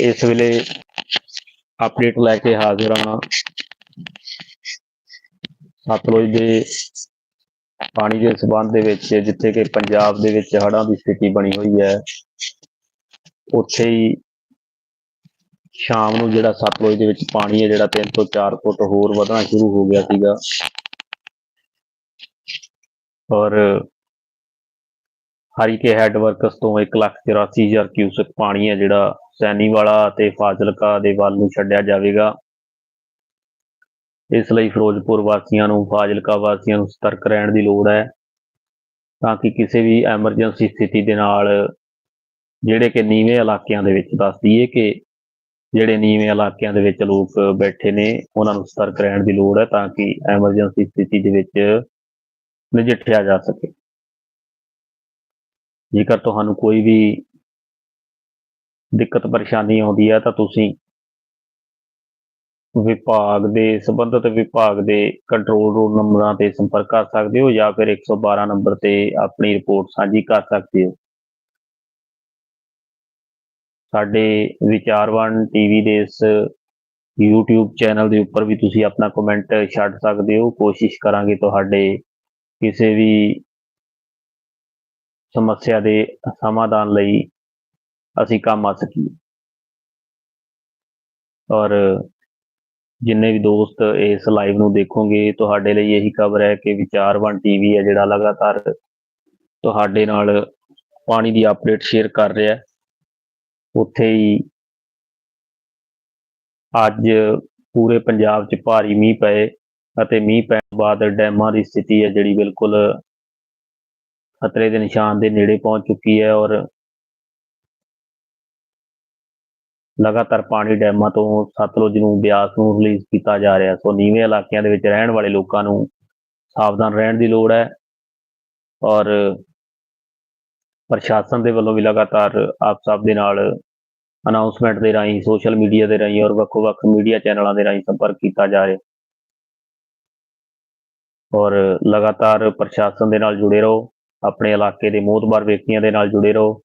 ਇਸ ਵੇਲੇ ਅਪਡੇਟ ਲੈ ਕੇ ਹਾਜ਼ਰ ਹਾਂ। ਸਤਲੁਜ ਦੇ ਪਾਣੀ ਦੇ ਸਬੰਧ ਦੇ ਵਿੱਚ, ਜਿੱਥੇ ਕਿ ਪੰਜਾਬ ਦੇ ਵਿੱਚ ਹੜਾਂ ਦੀ ਸਥਿਤੀ ਬਣੀ ਹੋਈ ਹੈ, ਉੱਥੇ ਹੀ ਸ਼ਾਮ ਨੂੰ ਜਿਹੜਾ ਸਤਲੁਜ ਦੇ ਵਿੱਚ ਪਾਣੀ ਹੈ, ਜਿਹੜਾ 3 ਤੋਂ 4 ਫੁੱਟ ਹੋਰ ਵਧਣਾ ਸ਼ੁਰੂ ਹੋ ਗਿਆ ਸੀਗਾ। ਔਰ ਹਰੀਕੇ ਹੈੱਡ ਵਰਕਸ ਤੋਂ 184000 ਕਿਊਸਕ ਪਾਣੀ ਹੈ ਜਿਹੜਾ ਸੈਨੀਵਾਲਾ ਅਤੇ ਫਾਜ਼ਿਲਕਾ ਦੇ ਵੱਲ ਨੂੰ ਛੱਡਿਆ ਜਾਵੇਗਾ। ਇਸ ਲਈ ਫਿਰੋਜ਼ਪੁਰ ਵਾਸੀਆਂ ਨੂੰ, ਫਾਜ਼ਿਲਕਾ ਵਾਸੀਆਂ ਨੂੰ ਸਤਰਕ ਰਹਿਣ ਦੀ ਲੋੜ ਹੈ ਤਾਂ ਕਿ ਕਿਸੇ ਵੀ ਐਮਰਜੈਂਸੀ ਸਥਿਤੀ ਦੇ ਨਾਲ ਜਿਹੜੇ ਕਿ ਨੀਵੇਂ ਇਲਾਕਿਆਂ ਦੇ ਵਿੱਚ, ਦੱਸ ਦਈਏ ਕਿ ਜਿਹੜੇ ਨੀਵੇਂ ਇਲਾਕਿਆਂ ਦੇ ਵਿੱਚ ਲੋਕ ਬੈਠੇ ਨੇ, ਉਹਨਾਂ ਨੂੰ ਸਤਰਕ ਰਹਿਣ ਦੀ ਲੋੜ ਹੈ ਤਾਂ ਕਿ ਐਮਰਜੈਂਸੀ ਸਥਿਤੀ ਦੇ ਵਿੱਚ ਨਜਿੱਠਿਆ ਜਾ ਸਕੇ। ਜੇਕਰ ਤੁਹਾਨੂੰ ਕੋਈ ਵੀ ਦਿੱਕਤ ਪਰੇਸ਼ਾਨੀ ਆਉਂਦੀ ਹੈ ਤਾਂ ਤੁਸੀਂ ਵਿਭਾਗ ਦੇ, ਸੰਬੰਧਿਤ ਵਿਭਾਗ ਦੇ ਕੰਟਰੋਲ ਰੂਮ ਨੰਬਰਾਂ ਤੇ ਸੰਪਰਕ ਕਰ ਸਕਦੇ ਹੋ ਜਾਂ ਫਿਰ 112 ਨੰਬਰ ਤੇ ਆਪਣੀ ਰਿਪੋਰਟ ਸਾਂਝੀ ਕਰ ਸਕਦੇ ਹੋ। ਸਾਡੇ ਵਿਚਾਰਵਾਨ ਟੀਵੀ ਦੇ ਇਸ YouTube ਚੈਨਲ ਦੇ ਉੱਪਰ ਵੀ ਤੁਸੀਂ ਆਪਣਾ ਕਮੈਂਟ ਛੱਡ ਸਕਦੇ ਹੋ। ਕੋਸ਼ਿਸ਼ ਕਰਾਂਗੇ ਤੁਹਾਡੇ ਕਿਸੇ ਵੀ ਸਮੱਸਿਆ ਦੇ ਸਮਾਧਾਨ ਲਈ ਅਸੀਂ ਕੰਮ ਆ ਸਕੀਏ। ਔਰ ਜਿੰਨੇ ਵੀ ਦੋਸਤ ਇਸ ਲਾਈਵ ਨੂੰ ਦੇਖੋਗੇ, ਤੁਹਾਡੇ ਲਈ ਇਹੀ ਖਬਰ ਹੈ ਕਿ ਵਿਚਾਰਵਾਨ ਟੀਵੀ ਹੈ ਜਿਹੜਾ ਲਗਾਤਾਰ ਤੁਹਾਡੇ ਨਾਲ ਪਾਣੀ ਦੀ ਅਪਡੇਟ ਸ਼ੇਅਰ ਕਰ ਰਿਹਾ ਹੈ। ਉੱਥੇ ਹੀ ਅੱਜ ਪੂਰੇ ਪੰਜਾਬ 'ਚ ਭਾਰੀ ਮੀਂਹ ਪਏ ਅਤੇ ਮੀਂਹ ਪੈਣ ਬਾਅਦ ਡੈਮਾਂ ਦੀ ਸਥਿਤੀ ਹੈ ਜਿਹੜੀ ਬਿਲਕੁਲ ਖਤਰੇ ਦੇ ਨਿਸ਼ਾਨ ਦੇ ਨੇੜੇ ਪਹੁੰਚ ਚੁੱਕੀ ਹੈ ਔਰ ਲਗਾਤਾਰ ਪਾਣੀ ਡੈਮਾਂ ਤੋਂ ਸਤਲੁਜ ਨੂੰ, ਬਿਆਸ ਨੂੰ ਰਿਲੀਜ਼ ਕੀਤਾ ਜਾ ਰਿਹਾ। ਸੋ ਨੀਵੇਂ ਇਲਾਕਿਆਂ ਦੇ ਵਿੱਚ ਰਹਿਣ ਵਾਲੇ ਲੋਕਾਂ ਨੂੰ ਸਾਵਧਾਨ ਰਹਿਣ ਦੀ ਲੋੜ ਹੈ ਔਰ ਪ੍ਰਸ਼ਾਸਨ ਦੇ ਵੱਲੋਂ ਵੀ ਲਗਾਤਾਰ ਆਪ ਸਭ ਦੇ ਨਾਲ ਅਨਾਉਂਸਮੈਂਟ ਦੇ ਰਾਹੀਂ ਸੋਸ਼ਲ ਮੀਡੀਆ ਦੇ ਰਾਹੀਂ ਔਰ ਵੱਖੋ-ਵੱਖ ਮੀਡੀਆ ਚੈਨਲਾਂ ਦੇ ਰਾਹੀਂ ਸੰਪਰਕ ਕੀਤਾ ਜਾ ਰਿਹਾ। ਔਰ ਲਗਾਤਾਰ ਪ੍ਰਸ਼ਾਸਨ ਦੇ ਨਾਲ ਜੁੜੇ ਰਹੋ, ਆਪਣੇ ਇਲਾਕੇ ਦੇ ਮੋਹਤਬਾਰ ਵਿਅਕਤੀਆਂ ਦੇ ਨਾਲ ਜੁੜੇ ਰਹੋ।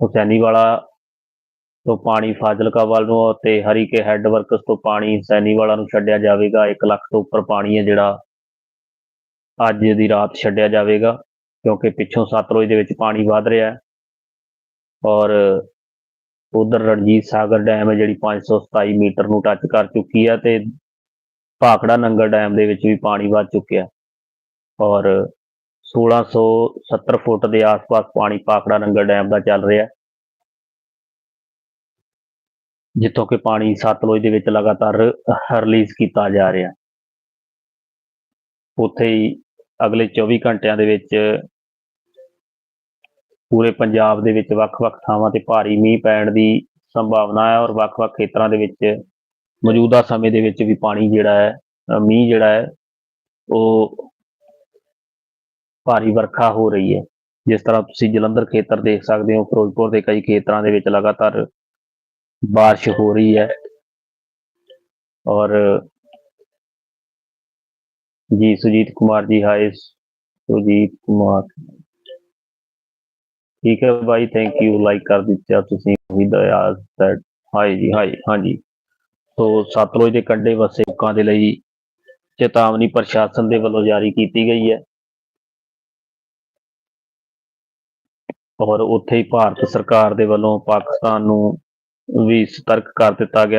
ਹੁਸੈਨੀਵਾਲਾ ਤੋਂ ਪਾਣੀ ਫਾਜ਼ਿਲਕਾ ਵੱਲ ਨੂੰ ਅਤੇ ਹਰੀਕੇ ਹੈੱਡ ਵਰਕਸ ਤੋਂ ਪਾਣੀ ਹੁਸੈਨੀਵਾਲਾ ਨੂੰ ਛੱਡਿਆ ਜਾਵੇਗਾ। 1 ਲੱਖ ਤੋਂ ਉੱਪਰ ਪਾਣੀ ਹੈ ਜਿਹੜਾ ਅੱਜ ਦੀ ਰਾਤ ਛੱਡਿਆ ਜਾਵੇਗਾ, ਕਿਉਂਕਿ ਪਿੱਛੋਂ ਸਤਲੁਜ ਦੇ ਵਿੱਚ ਪਾਣੀ ਵਧ ਰਿਹਾ ਹੈ। ਔਰ ਉਧਰ ਰਣਜੀਤ ਸਾਗਰ ਡੈਮ ਹੈ ਜਿਹੜੀ 527 ਮੀਟਰ ਨੂੰ ਟੱਚ ਕਰ ਚੁੱਕੀ ਹੈ ਤੇ ਭਾਖੜਾ ਨੰਗਲ ਡੈਮ ਦੇ ਵਿੱਚ ਵੀ ਪਾਣੀ ਵੱਧ ਚੁੱਕਿਆ ਔਰ 1670 ਫੁੱਟ ਦੇ ਆਸ-ਪਾਸ ਪਾਣੀ ਪਾਖੜਾ ਨੰਗਲ ਡੈਮ ਦਾ ਚੱਲ ਰਿਹਾ। ਜਿੱਥੋਂ ਕਿ ਪਾਣੀ ਸਤਲੁਜ ਦੇ ਵਿੱਚ ਲਗਾਤਾਰ ਰਿਲੀਜ਼ ਕੀਤਾ ਜਾ ਰਿਹਾ। ਉੱਥੇ ਹੀ ਅਗਲੇ 24 ਘੰਟਿਆਂ ਦੇ ਵਿੱਚ ਪੂਰੇ ਪੰਜਾਬ ਦੇ ਵਿੱਚ ਵੱਖ-ਵੱਖ ਥਾਵਾਂ ਤੇ ਭਾਰੀ ਮੀਂਹ ਪੈਣ ਦੀ ਸੰਭਾਵਨਾ ਹੈ ਔਰ ਵੱਖ-ਵੱਖ ਖੇਤਰਾਂ ਦੇ ਵਿੱਚ ਮੌਜੂਦਾ ਸਮੇਂ ਦੇ ਵਿੱਚ ਵੀ ਪਾਣੀ ਜਿਹੜਾ ਹੈ ਮੀਂਹ ਜਿਹੜਾ ਹੈ, ਉਹ ਭਾਰੀ ਵਰਖਾ ਹੋ ਰਹੀ ਹੈ। ਜਿਸ ਤਰ੍ਹਾਂ ਤੁਸੀਂ ਜਲੰਧਰ ਖੇਤਰ ਦੇਖ ਸਕਦੇ ਹੋ, ਫਿਰੋਜ਼ਪੁਰ ਦੇ ਕਈ ਖੇਤਰਾਂ ਦੇ ਵਿੱਚ ਲਗਾਤਾਰ ਬਾਰਿਸ਼ ਹੋ ਰਹੀ ਹੈ। ਔਰ ਜੀ, ਸੁਜੀਤ ਕੁਮਾਰ ਜੀ, ਹਾਏ ਸੁਜੀਤ ਕੁਮਾਰ। ਠੀਕ ਹੈ ਭਾਈ ਥੈਂਕ ਯੂ ਲਾਈਕ ਕਰ ਦਿੱਤਾ ਤੁਸੀਂ। ਵਿਦਿਆ ਦੈਟ ਹਾਈ ਜੀ ਹਾਈ ਹਾਂਜੀ। ਸੋ ਸਤਲੁਜ ਦੇ ਕੰਢੇ ਵਸੇ ਲੋਕਾਂ ਦੇ ਲਈ ਚੇਤਾਵਨੀ ਪ੍ਰਸ਼ਾਸਨ ਦੇ ਵੱਲੋਂ ਜਾਰੀ ਕੀਤੀ ਗਈ ਹੈ। ਔਰ ਉੱਥੇ ਹੀ ਭਾਰਤ ਸਰਕਾਰ ਦੇ ਵੱਲੋਂ ਪਾਕਿਸਤਾਨ ਨੂੰ ਵੀ ਸਤਰਕ ਕਰ ਦਿੱਤਾ ਗਿਆ।